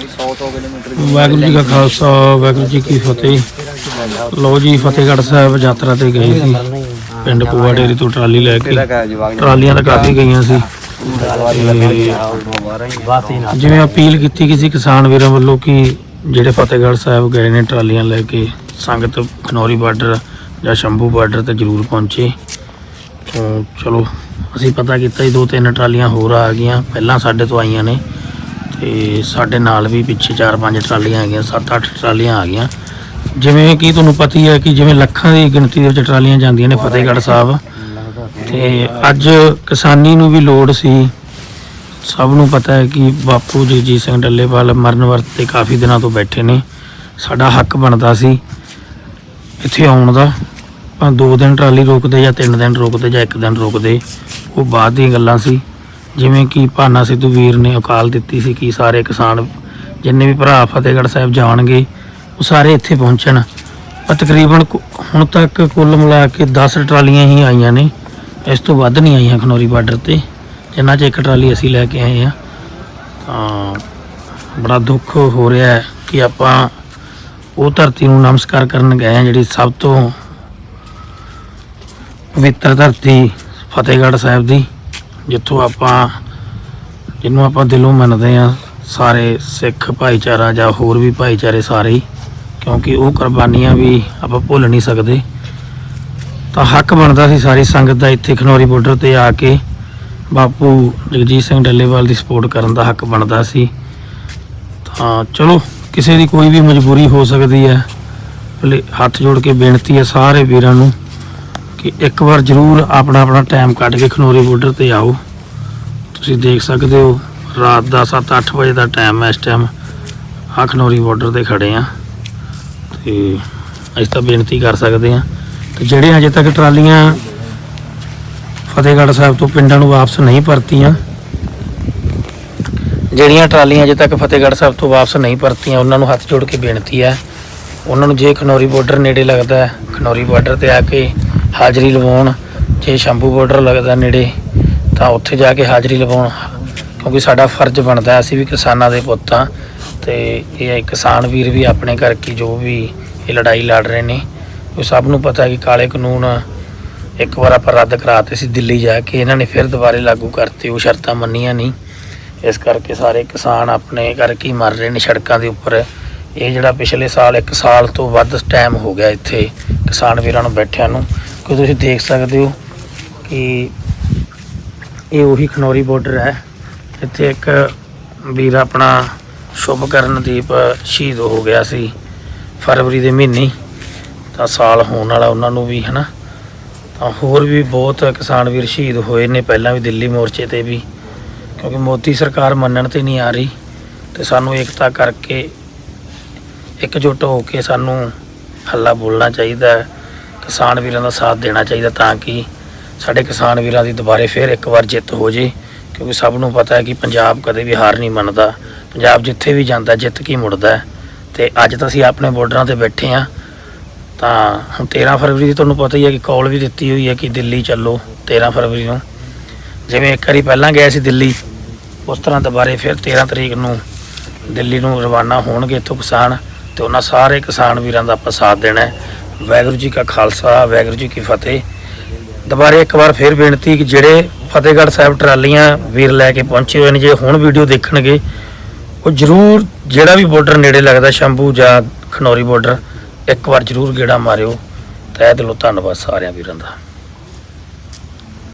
ਵਾਹਿਗੁਰੂ ਜੀ ਕਾ ਖਾਲਸਾ, ਵਾਹਿਗੁਰੂ ਜੀ ਕੀ ਫਤਿਹ। ਲੋ ਜੀ, ਫਤਿਹਗੜ੍ਹ ਸਾਹਿਬ ਯਾਤਰਾ ਤੇ ਗਏ ਸੀ, ਪਿੰਡ ਪੂਆ ਡੇਰੀ ਤੋਂ ਟਰਾਲੀ ਲੈ ਕੇ। ਟਰਾਲੀਆਂ ਤਾਂ ਕਾਫੀ ਗਈਆਂ ਸੀ। ਜਿਵੇਂ ਅਪੀਲ ਕੀਤੀ ਕਿਸੇ ਕਿਸਾਨ ਵੀਰਾਂ ਵੱਲੋਂ ਕਿ ਜਿਹੜੇ ਫਤਿਹਗੜ੍ਹ ਸਾਹਿਬ ਗਏ ਨੇ ਟਰਾਲੀਆਂ ਲੈ ਕੇ, ਸੰਗਤ ਖਨੌਰੀ ਬਾਰਡਰ ਜਾਂ ਸ਼ੰਭੂ ਬਾਰਡਰ ਤੇ ਜ਼ਰੂਰ ਪਹੁੰਚੇ। ਤੋਂ ਚਲੋ, ਅਸੀਂ ਪਤਾ ਕੀਤਾ ਜੀ, ਦੋ ਤਿੰਨ ਟਰਾਲੀਆਂ ਹੋਰ ਆ ਗਈਆਂ, ਪਹਿਲਾਂ ਸਾਡੇ ਤੋਂ ਆਈਆਂ ਨੇ। ਤੇ ਸਾਡੇ ਨਾਲ ਵੀ ਪਿੱਛੇ ਚਾਰ ਪੰਜ ਟਰਾਲੀਆਂ ਆ ਗਈਆਂ ਸੱਤ ਅੱਠ ਟਰਾਲੀਆਂ ਆ ਗਈਆਂ। ਜਿਵੇਂ ਕਿ ਤੁਹਾਨੂੰ ਪਤਾ ਹੀ ਹੈ ਕਿ ਜਿਵੇਂ ਲੱਖਾਂ ਦੀ ਗਿਣਤੀ ਦੇ ਵਿੱਚ ਟਰਾਲੀਆਂ ਜਾਂਦੀਆਂ ਨੇ ਫਤਿਹਗੜ੍ਹ ਸਾਹਿਬ। ਤੇ ਅੱਜ ਕਿਸਾਨੀ ਨੂੰ ਵੀ ਲੋੜ ਸੀ। ਸਭ ਨੂੰ ਪਤਾ ਹੈ ਕਿ ਬਾਪੂ ਜਗਜੀਤ ਸਿੰਘ ਡੱਲੇਵਾਲ ਮਰਨ ਵਰਤ ਤੇ ਕਾਫੀ ਦਿਨਾਂ ਤੋਂ ਬੈਠੇ ਨੇ। ਸਾਡਾ ਹੱਕ ਬਣਦਾ ਸੀ ਇੱਥੇ ਆਉਣ ਦਾ। ਆਪਾਂ ਦੋ ਦਿਨ ਟਰਾਲੀ ਰੋਕਦੇ ਜਾਂ ਤਿੰਨ ਦਿਨ ਰੋਕਦੇ ਜਾਂ ਇੱਕ ਦਿਨ ਰੋਕਦੇ, ਉਹ ਬਾਅਦ ਦੀਆਂ ਗੱਲਾਂ ਸੀ। ਜਿਵੇਂ ਕਿ ਭਾਨਾ ਸਿੱਧੂ ਵੀਰ ਨੇ ਅਕਾਲ ਦਿੱਤੀ ਸੀ ਕਿ ਸਾਰੇ ਕਿਸਾਨ ਜਿੰਨੇ ਵੀ ਭਰਾ ਫਤਿਹਗੜ੍ਹ ਸਾਹਿਬ ਜਾਣਗੇ, ਉਹ ਸਾਰੇ ਇੱਥੇ ਪਹੁੰਚਣ। ਪਰ ਤਕਰੀਬਨ ਕੁ- ਹੁਣ ਤੱਕ ਕੁੱਲ ਮਿਲਾ ਕੇ 10 ਟਰਾਲੀਆਂ ਹੀ ਆਈਆਂ ਨੇ। ਇਸ ਤੋਂ ਵੱਧ ਨਹੀਂ ਆਈਆਂ ਖਨੌਰੀ ਬਾਰਡਰ ਤੇ। ਜਿੰਨਾ ਚ ਇੱਕ ਟਰਾਲੀ ਅਸੀਂ ਲੈ ਕੇ ਆਏ ਆ ਤਾਂ ਬੜਾ ਦੁੱਖ ਹੋ ਰਿਹਾ ਹੈ ਕਿ ਆਪਾਂ ਉਹ ਧਰਤੀ ਨੂੰ ਨਮਸਕਾਰ ਕਰਨ ਗਏ ਆ ਜਿਹੜੀ ਸਭ ਤੋਂ ਪਵਿੱਤਰ ਧਰਤੀ ਫਤਿਹਗੜ੍ਹ ਸਾਹਿਬ ਦੀ। ਜਿੱਥੋਂ ਆਪਾਂ ਜਿਹਨੂੰ ਆਪਾਂ ਦਿਲੋਂ ਮੰਨਦੇ ਆ ਸਾਰੇ ਸਿੱਖ ਭਾਈਚਾਰਾ ਜਾਂ ਹੋਰ ਵੀ ਭਾਈਚਾਰੇ ਸਾਰੇ ਹੀ, ਕਿਉਂਕਿ ਉਹ ਕੁਰਬਾਨੀਆਂ ਵੀ ਆਪਾਂ ਭੁੱਲ ਨਹੀਂ ਸਕਦੇ। ਤਾਂ ਹੱਕ ਬਣਦਾ ਸੀ ਸਾਰੀ ਸੰਗਤ ਦਾ ਇੱਥੇ ਖਨੌਰੀ ਬਾਰਡਰ ਤੇ ਆ ਕੇ ਬਾਪੂ ਜਗਜੀਤ ਸਿੰਘ ਡੱਲੇਵਾਲ ਦੀ ਸਪੋਰਟ ਕਰਨ ਦਾ ਹੱਕ ਬਣਦਾ ਸੀ। ਤਾਂ ਚਲੋ, ਕਿਸੇ ਦੀ ਕੋਈ ਵੀ ਮਜਬੂਰੀ ਹੋ ਸਕਦੀ ਹੈ ਹੱਥ ਜੋੜ ਕੇ ਬੇਨਤੀ ਹੈ ਸਾਰੇ ਵੀਰਾਂ ਨੂੰ ਕਿ ਇੱਕ ਵਾਰ ਜ਼ਰੂਰ ਆਪਣਾ ਆਪਣਾ ਟਾਈਮ ਕੱਢ ਕੇ ਖਨੌਰੀ ਬਾਰਡਰ ਤੇ ਆਓ। ਤੁਸੀਂ ਦੇਖ ਸਕਦੇ ਹੋ, ਰਾਤ ਦਾ 7-8 ਵਜੇ ਦਾ ਟਾਈਮ ਹੈ ਇਸ ਟਾਈਮ ਆ ਖਨੌਰੀ ਬਾਰਡਰ ਤੇ ਖੜੇ ਆ ਤੇ ਅਸੀਂ ਤਾਂ ਬੇਨਤੀ ਕਰ ਸਕਦੇ ਆ ਤੇ ਜਿਹੜੇ ਅਜੇ ਤੱਕ ਟਰਾਲੀਆਂ ਫਤਿਹਗੜ੍ਹ ਸਾਹਿਬ ਤੋਂ ਪਿੰਡਾਂ ਨੂੰ ਵਾਪਸ ਨਹੀਂ ਪਰਤੀਆਂ, ਜਿਹੜੀਆਂ ਟਰਾਲੀਆਂ ਅਜੇ ਤੱਕ ਫਤਿਹਗੜ੍ਹ ਸਾਹਿਬ ਤੋਂ ਵਾਪਸ ਨਹੀਂ ਪਰਤੀਆਂ, ਉਹਨਾਂ ਨੂੰ ਹੱਥ ਜੋੜ ਕੇ ਬੇਨਤੀ ਹੈ। ਉਹਨਾਂ ਨੂੰ ਜੇ ਖਨੌਰੀ ਬਾਰਡਰ ਨੇੜੇ ਲੱਗਦਾ ਹੈ, ਖਨੌਰੀ ਬਾਰਡਰ ਤੇ ਆ ਕੇ ਹਾਜ਼ਰੀ ਲਵਾਉਣ, ਜੇ ਸ਼ੰਭੂ ਬਾਰਡਰ ਲੱਗਦਾ ਨੇੜੇ, ਤਾਂ ਉੱਥੇ ਜਾ ਕੇ ਹਾਜ਼ਰੀ ਲਵਾਉਣ। ਕਿਉਂਕਿ ਸਾਡਾ ਫਰਜ਼ ਬਣਦਾ, ਅਸੀਂ ਵੀ ਕਿਸਾਨਾਂ ਦੇ ਪੁੱਤ ਹਾਂ। ਤੇ ਇਹ ਕਿਸਾਨ ਵੀਰ ਵੀ ਆਪਣੇ ਘਰ ਕੀ ਜੋ ਵੀ ਇਹ ਲੜਾਈ ਲੜ ਰਹੇ ਨੇ। ਉਹ ਸਭ ਨੂੰ ਪਤਾ ਹੈ ਕਿ ਕਾਲੇ ਕਾਨੂੰਨ ਇੱਕ ਵਾਰ ਆਪਾਂ ਰੱਦ ਕਰਾਤੇ ਸੀ ਦਿੱਲੀ ਜਾ ਕੇ, ਇਹਨਾਂ ਨੇ ਫਿਰ ਦੁਬਾਰੇ ਲਾਗੂ ਕਰਤੇ, ਉਹ ਸ਼ਰਤਾਂ ਮੰਨੀਆਂ ਨਹੀਂ। ਇਸ ਕਰਕੇ ਸਾਰੇ ਕਿਸਾਨ ਆਪਣੇ ਕਰਕੇ ਹੀ ਮਰ ਰਹੇ ਨੇ ਸੜਕਾਂ ਦੇ ਉੱਪਰ। ਇਹ ਜਿਹੜਾ ਪਿਛਲੇ ਸਾਲ 1 ਸਾਲ ਤੋਂ ਵੱਧ ਟਾਈਮ ਹੋ ਗਿਆ ਇੱਥੇ ਕਿਸਾਨ ਵੀਰਾਂ ਨੂੰ ਬੈਠਿਆਂ ਨੂੰ। ਕਿ ਤੁਸੀਂ ਦੇਖ ਸਕਦੇ ਹੋ ਕਿ ਇਹ ਉਹੀ ਖਨੌਰੀ ਬਾਰਡਰ ਹੈ। ਇੱਥੇ ਇੱਕ ਵੀਰ ਆਪਣਾ ਸ਼ੁਭਕਰਨਦੀਪ ਸ਼ਹੀਦ ਹੋ ਗਿਆ ਸੀ ਫਰਵਰੀ ਦੇ ਮਹੀਨੇ। ਤਾਂ ਸਾਲ ਹੋਣ ਵਾਲਾ ਉਹਨਾਂ ਨੂੰ ਵੀ, ਹਨਾ। ਤਾਂ ਹੋਰ ਵੀ ਬਹੁਤ ਕਿਸਾਨ ਵੀਰ ਸ਼ਹੀਦ ਹੋਏ ਨੇ, ਪਹਿਲਾਂ ਵੀ ਦਿੱਲੀ ਮੋਰਚੇ ਤੇ ਵੀ। ਕਿਉਂਕਿ ਮੋਦੀ ਸਰਕਾਰ ਮੰਨਣ ਤੇ ਨਹੀਂ ਆ ਰਹੀ ਤੇ ਸਾਨੂੰ ਏਕਤਾ ਕਰਕੇ ਇਕਜੁੱਟ ਹੋ ਕੇ ਸਾਨੂੰ ਹੱਲਾ ਬੋਲਣਾ ਚਾਹੀਦਾ ਹੈ। ਕਿਸਾਨ ਵੀਰਾਂ ਦਾ ਸਾਥ ਦੇਣਾ ਚਾਹੀਦਾ ਤਾਂ ਕਿ ਸਾਡੇ ਕਿਸਾਨ ਵੀਰਾਂ ਦੀ ਦੁਬਾਰੇ ਫੇਰ ਇੱਕ ਵਾਰ ਜਿੱਤ ਹੋ ਜੇ, ਕਿਉਂਕਿ ਸਭ ਨੂੰ ਪਤਾ ਹੈ ਕਿ ਪੰਜਾਬ ਕਦੇ ਵੀ ਹਾਰ ਨਹੀਂ ਮੰਨਦਾ। ਪੰਜਾਬ ਜਿੱਥੇ ਵੀ ਜਾਂਦਾ, ਜਿੱਤ ਕੇ ਮੁੜਦਾ ਹੈ। ਤੇ ਅੱਜ ਤਾਂ ਅਸੀਂ ਆਪਣੇ ਬਾਰਡਰਾਂ ਤੇ ਬੈਠੇ ਆ ਤਾਂ ਹੁਣ 13 ਫਰਵਰੀ ਦੀ ਤੁਹਾਨੂੰ ਪਤਾ ਹੀ ਹੈ ਕਿ ਕਾਲ ਵੀ ਦਿੱਤੀ ਹੋਈ ਹੈ ਕਿ ਦਿੱਲੀ ਚੱਲੋ 13 ਫਰਵਰੀ ਨੂੰ। ਜਿਵੇਂ ਇੱਕ ਵਾਰੀ ਪਹਿਲਾਂ ਗਏ ਸੀ ਦਿੱਲੀ, ਉਸ ਤਰ੍ਹਾਂ ਦੁਬਾਰੇ ਫਿਰ 13 ਤਰੀਕ ਨੂੰ ਦਿੱਲੀ ਨੂੰ ਰਵਾਨਾ ਹੋਣਗੇ ਇੱਥੋਂ ਕਿਸਾਨ, ਤੇ ਉਹਨਾਂ ਸਾਰੇ ਕਿਸਾਨ ਵੀਰਾਂ ਦਾ ਆਪਾਂ ਸਾਥ ਦੇਣਾ ਹੈ। ਵਾਹਿਗੁਰੂ ਜੀ ਕਾ ਖਾਲਸਾ, ਵਾਹਿਗੁਰੂ ਜੀ ਕੀ ਫਤਿਹ। ਦੁਬਾਰੇ ਇੱਕ ਵਾਰ ਫਿਰ ਬੇਨਤੀ ਕਿ ਜਿਹੜੇ ਫਤਿਹਗੜ੍ਹ ਸਾਹਿਬ ਟਰਾਲੀਆਂ ਵੀਰ ਲੈ ਕੇ ਪਹੁੰਚੇ ਹੋਏ ਨੇ, ਜੇ ਹੁਣ ਵੀਡੀਓ ਦੇਖਣਗੇ, ਉਹ ਜ਼ਰੂਰ ਜਿਹੜਾ ਵੀ ਬਾਰਡਰ ਨੇੜੇ ਲੱਗਦਾ, ਸ਼ੰਭੂ ਜਾਂ ਖਨੌਰੀ ਬਾਰਡਰ ਇੱਕ ਵਾਰ ਜ਼ਰੂਰ ਗੇੜਾ ਮਾਰਿਓ। ਤਹਿ ਦਿਲੋਂ ਧੰਨਵਾਦ ਸਾਰਿਆਂ ਵੀਰਾਂ ਦਾ।